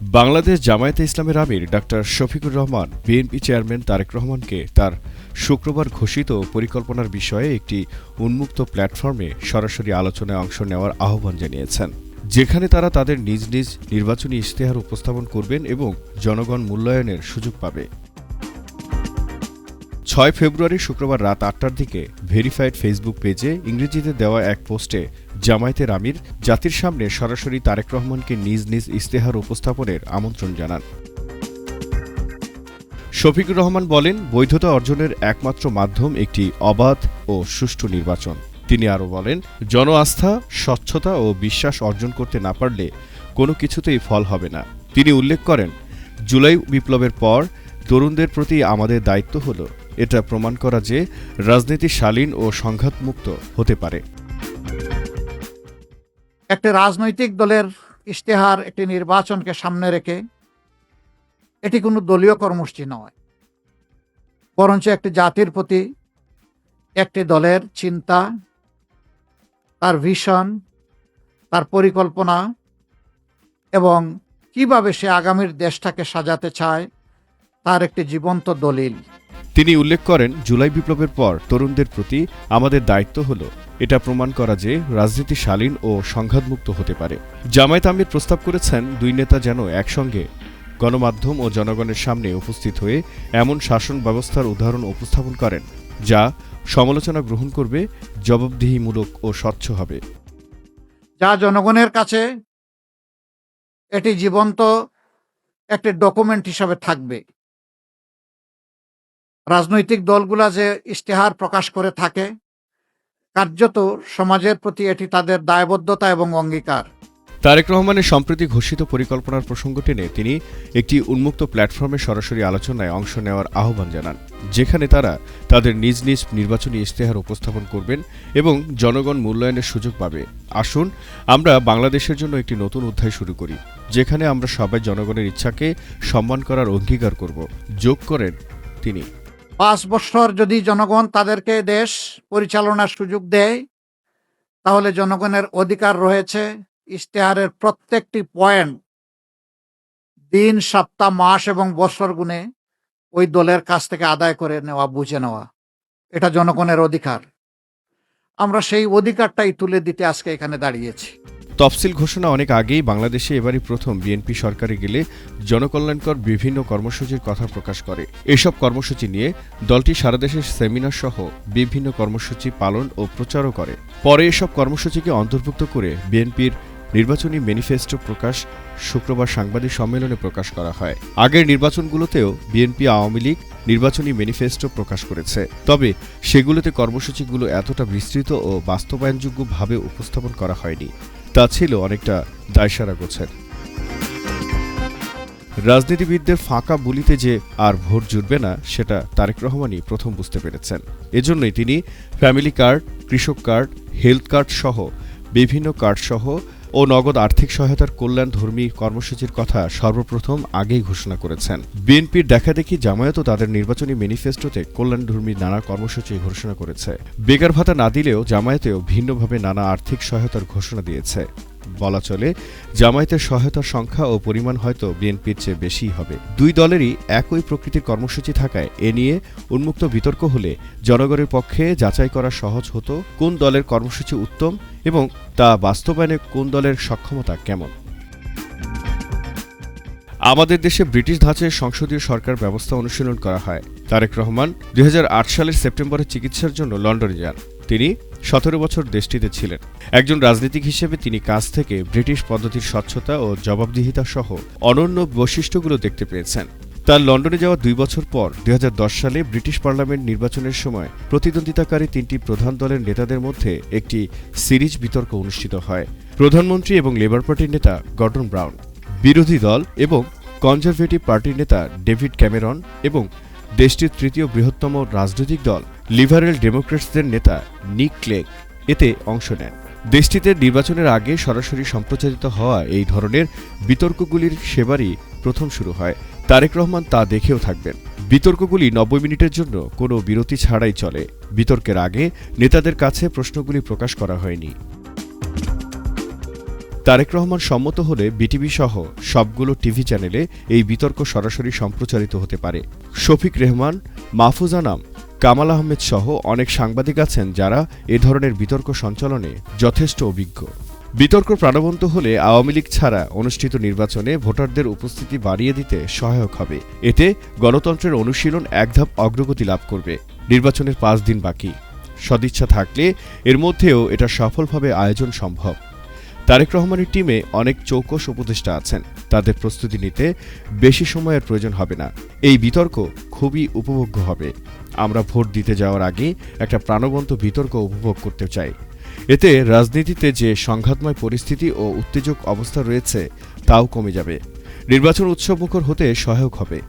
বাংলাদেশ জামায়াতে ইসলামের আমির doctor Shafiqur Rahman, BNP chairman Tarique রহমানকে তার শুক্রবার ঘোষিত পরিকল্পনার বিষয়ে একটি উন্মুক্ত প্ল্যাটফর্মে সরাসরি আলোচনায় অংশ নেওয়ার আহ্বান জানিয়েছেন। যেখানে তারা তাদের নিজ নিজ নির্বাচনী ইশতেহার উপস্থাপন করবেন এবং জনগণ মূল্যায়নের সুযোগ পাবে। ছয় ফেব্রুয়ারি শুক্রবার রাত আটটার দিকে ভেরিফাইড ফেসবুক পেজে ইংরেজিতে দেওয়া এক পোস্টে জামায়াতের আমির জাতির সামনে সরাসরি তারেক রহমানকে নিজ নিজ ইশতেহার উপস্থাপনের আমন্ত্রণ জানান। শফিকুর রহমান বলেন, বৈধতা অর্জনের একমাত্র মাধ্যম একটি অবাধ ও সুষ্ঠু নির্বাচন। তিনি আরও বলেন জন আস্থা স্বচ্ছতা ও বিশ্বাস অর্জন করতে না পারলে কোনো কিছুতেই ফল হবে না। তিনি উল্লেখ করেন, জুলাই বিপ্লবের পর তরুণদের প্রতি আমাদের দায়িত্ব হল এটা প্রমাণ করা যে রাজনীতি শালীন ও সংঘাতমুক্ত হতে পারে। একটি রাজনৈতিক দলের ইশতেহার একটি নির্বাচনকে সামনে রেখে এটি কোনো দলীয় কর্মসূচি নয়। বরঞ্চ একটি জাতির প্রতি একটি দলের চিন্তা, তার ভিশন, তার পরিকল্পনা এবং কীভাবে সে আগামীর দেশটাকে সাজাতে চায় তার একটি জীবন্ত দলিল। তিনি উল্লেখ করেন জুলাই বিপ্লবের পর তরুণদের প্রতি আমাদের দায়িত্ব হল এটা প্রমাণ করা যে রাজনীতি শালীন ও সংঘাতমুক্ত হতে পারে। জামায়াত আমির প্রস্তাব করেছেন দুই নেতা যেন একসঙ্গে গণমাধ্যম ও জনগণের সামনে উপস্থিত হয়ে এমন শাসন ব্যবস্থার উদাহরণ উপস্থাপন করেন যা সমালোচনা গ্রহণ করবে জবাবদিহিমূলক ও স্বচ্ছ হবে। যা জনগণের কাছে এটি জীবন্ত একটি ডকুমেন্ট হিসাবে থাকবে। রাজনৈতিক দলগুলা যে ইশতেহার প্রকাশ করে থাকে, কার্যত সমাজের প্রতি এটি তাদের দায়বদ্ধতা এবং অঙ্গীকার। তারেক রহমানের সম্প্রতি ঘোষিত পরিকল্পনার প্রসঙ্গ টেনে তিনি একটি উন্মুক্ত প্ল্যাটফর্মে সরাসরি আলোচনায় অংশ নেওয়ার আহ্বান জানান, যেখানে তারা তাদের নিজ নিজ নির্বাচনী ইশতেহার উপস্থাপন করবেন এবং জনগণ মূল্যায়নের সুযোগ পাবে। আসুন, আমরা বাংলাদেশের জন্য একটি নতুন অধ্যায় শুরু করি, যেখানে আমরা সবাই জনগণের ইচ্ছাকে সম্মান করার অঙ্গীকার করব। যোগ করেন তিনি। পাঁচ বছর যদি জনগণ তাদেরকে দেশ পরিচালনার সুযোগ দেয়, তাহলে জনগণের অধিকার রয়েছে ইশতেহারের প্রত্যেকটি পয়েন্ট দিন, সপ্তাহ, মাস এবং বছর গুণে ওই দলের কাছ থেকে আদায় করে নেওয়া, বুঝে নেওয়া। এটা জনগণের অধিকার। আমরা সেই অধিকারটাই তুলে দিতে আজকে এখানে দাঁড়িয়েছি। তফসিল ঘোষণা অনেক আগেই বাংলাদেশে এবারই প্রথম বিএনপি সরকারে গেলে জনকল্যাণকর বিভিন্ন কর্মসূচির কথা প্রকাশ করে। এসব কর্মসূচি নিয়ে দলটি সারা দেশের সেমিনার সহ বিভিন্ন কর্মসূচি পালন ও প্রচারও করে। পরে এসব কর্মসূচিকে অন্তর্ভুক্ত করে বিএনপির নির্বাচনী ম্যানিফেস্টো প্রকাশ শুক্রবার সাংবাদিক সম্মেলনে প্রকাশ করা হয়। আগের নির্বাচনগুলোতেও বিএনপি আওয়ামী লীগ নির্বাচনী ম্যানিফেস্টো প্রকাশ করেছে। তবে সেগুলোতে কর্মসূচিগুলো এতটা বিস্তৃত ও বাস্তবায়নযোগ্যভাবে উপস্থাপন করা হয়নি। তা ছিল অনেকটা দায়সারা গোছের। রাজনীতিবিদদের ফাঁকা বুলিতে যে আর ভোট জুটবে না, সেটা তারেক রহমানই প্রথম বুঝতে পেরেছেন। এজন্যই তিনি ফ্যামিলি কার্ড, কৃষক কার্ড, হেলথ কার্ড সহ বিভিন্ন কার্ড সহ ও নগদ আর্থিক সহায়তার কল্যাণ ধর্মী কর্মসূচির কথা সর্বপ্রথম আগেই ঘোষণা করেছেন। বিএনপির দেখাদেখি জামায়াতও তাদের নির্বাচনী ম্যানিফেস্টোতে কল্যাণধর্মী নানা কর্মসূচি ঘোষণা করেছে। বেকার ভাতা না দিলেও জামায়াতেও ভিন্নভাবে নানা আর্থিক সহায়তার ঘোষণা দিয়েছে। বলা চলে, জামায়াতের সহায়তার সংখ্যা ও পরিমাণ হয়তো বিএনপির চেয়ে বেশিই হবে। দুই দলেরই একই প্রকৃতির কর্মসূচি থাকায় এ নিয়ে উন্মুক্ত বিতর্ক হলে জনগণের পক্ষে যাচাই করা সহজ হতো কোন দলের কর্মসূচি উত্তম এবং তা বাস্তবায়নে কোন দলের সক্ষমতা কেমন। আমাদের দেশে ব্রিটিশ ধাঁচের সংসদীয় সরকার ব্যবস্থা অনুশীলন করা হয়। তারেক রহমান দুই হাজার আট সালের সেপ্টেম্বরে চিকিৎসার জন্য লন্ডনে যান। তিনি সতেরো বছর দেশটিতে ছিলেন। একজন রাজনীতিক হিসেবে তিনি কাজ থেকে ব্রিটিশ পদ্ধতির স্বচ্ছতা ও জবাবদিহিতা সহ অনন্য বৈশিষ্ট্যগুলো দেখতে পেয়েছেন। তার লন্ডনে যাওয়া দুই বছর পর দু হাজার দশ সালে ব্রিটিশ পার্লামেন্ট নির্বাচনের সময় প্রতিদ্বন্দ্বিতাকারী তিনটি প্রধান দলের নেতাদের মধ্যে একটি সিরিজ বিতর্ক অনুষ্ঠিত হয়। প্রধানমন্ত্রী এবং লেবার পার্টির নেতা গর্ডন ব্রাউন, বিরোধী দল এবং কনজারভেটিভ পার্টির নেতা ডেভিড ক্যামেরন এবং দেশটির তৃতীয় বৃহত্তম রাজনৈতিক দল, লিবারেল ডেমোক্রেটসদের নেতা নিক ক্লেগ এতে অংশ নেন। দেশটিতে নির্বাচনের আগে সরাসরি সম্প্রচারিত হওয়া এই ধরনের বিতর্কগুলির সেবারই প্রথম শুরু হয়। তারেক রহমান তা দেখেও থাকবেন। বিতর্কগুলি নব্বই মিনিটের জন্য কোনো বিরতি ছাড়াই চলে। বিতর্কের আগে নেতাদের কাছে প্রশ্নগুলি প্রকাশ করা হয়নি। তারেক রহমান সম্মত হলে বিটিভি সহ সবগুলো টিভি চ্যানেলে এই বিতর্ক সরাসরি সম্প্রচারিত হতে পারে। শফিক রেহমান, মাহফুজ আনাম, কামাল আহমেদ সহ অনেক সাংবাদিক আছেন যারা এ ধরনের বিতর্ক সঞ্চালনে যথেষ্ট অভিজ্ঞ। বিতর্ক প্রাণবন্ত হলে আওয়ামী লীগ ছাড়া অনুষ্ঠিত নির্বাচনে ভোটারদের উপস্থিতি বাড়িয়ে দিতে সহায়ক হবে। এতে গণতন্ত্রের অনুশীলন এক ধাপ অগ্রগতি লাভ করবে। নির্বাচনের পাঁচ দিন বাকি। সদিচ্ছা থাকলে এর মধ্যেও এটা সফলভাবে আয়োজন সম্ভব। তারেক রহমানের টিমে অনেক চৌকস উপদেষ্টা আছেন। তাদের প্রস্তুতি নিতে বেশি সময়ের প্রয়োজন হবে না। এই বিতর্ক খুবই উপভোগ্য হবে। আমরা ভোট দিতে যাওয়ার আগে একটা প্রাণবন্ত বিতর্ক উপভোগ করতে চাই। এতে রাজনীতিতে যে সংঘাতময় পরিস্থিতি ও উত্তেজক অবস্থা রয়েছে, তাও কমে যাবে। নির্বাচন উৎসবমুখর হতে সহায়ক হবে।